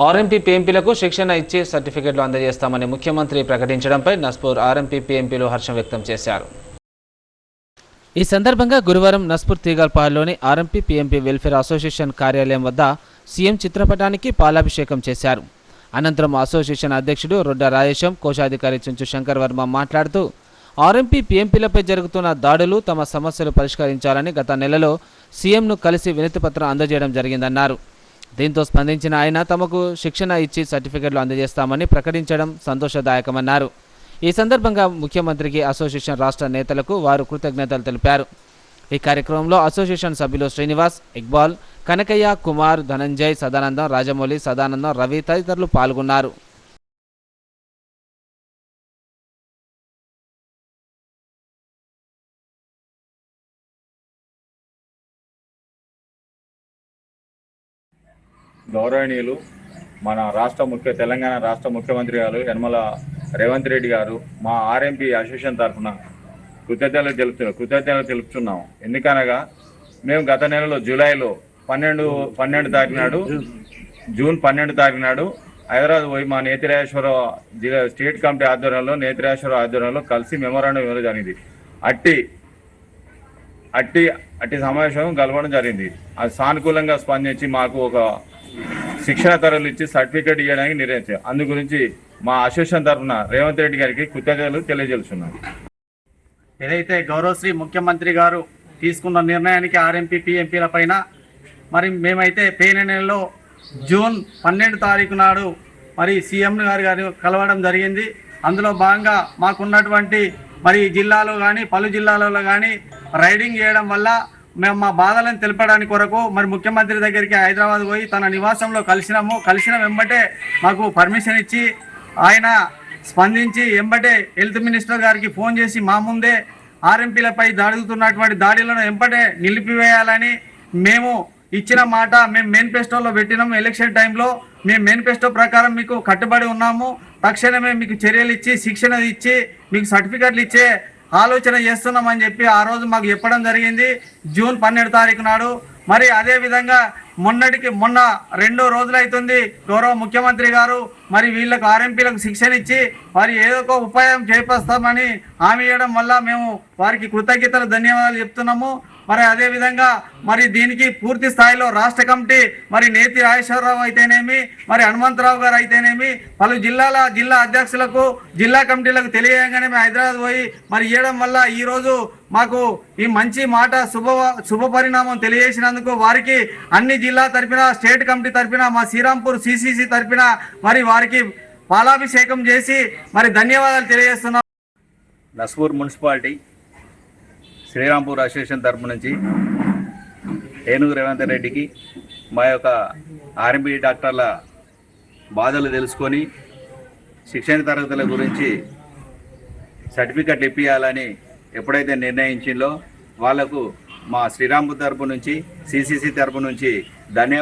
RMP పీఎంపీలకు శిక్షణ ఇచ్చి సర్టిఫికెట్లు అందజేస్తామని ముఖ్యమంత్రి ప్రకటించడంపై నస్పూర్ ఆర్ఎంపీ పీఎంపీలు హర్షం వ్యక్తం చేశారు. ఈ సందర్భంగా గురువారం నస్పూర్ తీగల్పాడులోని ఆర్ఎంపీ పీఎంపీ వెల్ఫేర్ అసోసియేషన్ కార్యాలయం వద్ద సీఎం చిత్రపటానికి పాలాభిషేకం చేశారు. అనంతరం అసోసియేషన్ అధ్యక్షుడు రొడ్డ రాజేశం కోశాధికారి చుంచు శంకర్ వర్మ మాట్లాడుతూ ఆర్ఎంపీ పీఎంపీలపై జరుగుతున్న దాడులు తమ సమస్యలు పరిష్కరించాలని గత నెలలో సీఎంను కలిసి వినతిపత్రం అందజేయడం జరిగిందన్నారు. దీంతో స్పందించిన ఆయన తమకు శిక్షణ ఇచ్చి సర్టిఫికెట్లు అందజేస్తామని ప్రకటించడం సంతోషదాయకమన్నారు. ఈ సందర్భంగా ముఖ్యమంత్రికి అసోసియేషన్ రాష్ట్ర నేతలకు వారు కృతజ్ఞతలు తెలిపారు. ఈ కార్యక్రమంలో అసోసియేషన్ సభ్యులు శ్రీనివాస్ ఇక్బాల్ కనకయ్య కుమార్ ధనంజయ్ సదానందం రాజమౌళి సదానందం రవి తదితరులు పాల్గొన్నారు. గౌరవనీయులు మన రాష్ట్ర ముఖ్య తెలంగాణ రాష్ట్ర ముఖ్యమంత్రి గారు యనమల రేవంత్ రెడ్డి గారు మా ఆర్ఎంపీ అసోసియేషన్ తరఫున కృతజ్ఞతలు తెలుపుతున్నాం కృతజ్ఞతలు తెలుపుతున్నాం. ఎందుకనగా మేము గత నెలలో జూలైలో పన్నెండు పన్నెండు తారీఖు నాడు జూన్ పన్నెండు తారీఖు నాడు హైదరాబాద్ పోయి మా నేత్రేశ్వర జిల్లా స్టేట్ కమిటీ ఆధ్వర్యంలో నేత్రేశ్వర ఆధ్వర్యంలో కలిసి మెమోరాండం ఇవ్వడం జరిగింది. అట్టి అట్టి అట్టి సమావేశం కలవడం జరిగింది. అది సానుకూలంగా స్పందించి మాకు ఒక శిక్షణ తరలు ఇచ్చి సర్టిఫికేట్ ఇవ్వడానికి నిర్ణయించారు అందు గురించి మా అసోసియేషన్ తరఫున రేవంత్ రెడ్డి గారికి కృతజ్ఞతలు తెలియజేస్తున్నాను ఏదైతే గౌరవశ్రీ ముఖ్యమంత్రి గారు తీసుకున్న నిర్ణయానికి ఆర్ఎంపీ పిఎంపీల పైన మరి మేమైతే పేన నెలలో జూన్ పన్నెండు తారీఖు నాడు మరి సీఎం గారు గారు కలవడం జరిగింది. అందులో భాగంగా మాకున్నటువంటి మరి జిల్లాలో కానీ పలు జిల్లాలలో కానీ రైడింగ్ చేయడం వల్ల మేము మా బాధలను తెలపడానికి కొరకు మరి ముఖ్యమంత్రి దగ్గరికి హైదరాబాద్ పోయి తన నివాసంలో కలిసినాము. కలిసిన వెంబటే మాకు పర్మిషన్ ఇచ్చి ఆయన స్పందించి ఎంబటే హెల్త్ మినిస్టర్ గారికి ఫోన్ చేసి మా ముందే ఆర్ఎంపీలపై దాడుతున్నటువంటి దాడులను ఎంబటే నిలిపివేయాలని మేము ఇచ్చిన మాట మేము మేనిఫెస్టోలో పెట్టినాము. ఎలక్షన్ టైంలో మేము మేనిఫెస్టో ప్రకారం మీకు కట్టుబడి ఉన్నాము. తక్షణమే మీకు చర్యలు ఇచ్చి శిక్షణ ఇచ్చి మీకు సర్టిఫికెట్లు ఇచ్చే ఆలోచన చేస్తున్నామని చెప్పి ఆ రోజు మాకు చెప్పడం జరిగింది. జూన్ పన్నెండు తారీఖు నాడు. మరి అదే విధంగా మొన్నటికి మొన్న రెండో రోజులైతుంది గౌరవ ముఖ్యమంత్రి గారు. మరి వీళ్ళకు ఆర్ఎంపీలకు శిక్షణ ఇచ్చి వారి ఏదో ఒక ఉపాయం చేపస్తామని హామీ ఇవ్వడం వల్ల మేము వారికి కృతజ్ఞతలు ధన్యవాదాలు చెప్తున్నాము. మరి అదే విధంగా మరి దీనికి పూర్తి స్థాయిలో రాష్ట్ర కమిటీ మరి నేతి రాజేశ్వరరావు అయితేనేమి మరి హనుమంతరావు గారు అయితేనేమి పలు జిల్లాల జిల్లా అధ్యక్షులకు జిల్లా కమిటీలకు తెలియగానే హైదరాబాద్ పోయి మరి ఇవ్వడం వల్ల ఈ రోజు మాకు ఈ మంచి మాట శుభ శుభ పరిణామం తెలియజేసినందుకు వారికి అన్ని జిల్లా తరఫున స్టేట్ కమిటీ తరఫున మా శ్రీరాంపూర్ సిసిసి తరఫున మరి వారికి పాలాభిషేకం చేసి మరి ధన్యవాదాలు తెలియజేస్తున్నాం. నస్పూర్ మున్సిపాలిటీ శ్రీరాంపూర్ అసోసియేషన్ తరపు నుంచి ఏనుగు రేవంత్ రెడ్డికి మా యొక్క ఆర్ఎంపీ డాక్టర్ల బాధలు తెలుసుకొని శిక్షణ తరగతుల గురించి సర్టిఫికెట్లు ఇప్పించాలని ఎప్పుడైతే నిర్ణయించిందో వాళ్ళకు మా శ్రీరాంపూర్ తరపు నుంచి సిసిసి తరపు నుంచి ధన్యవాదాలు.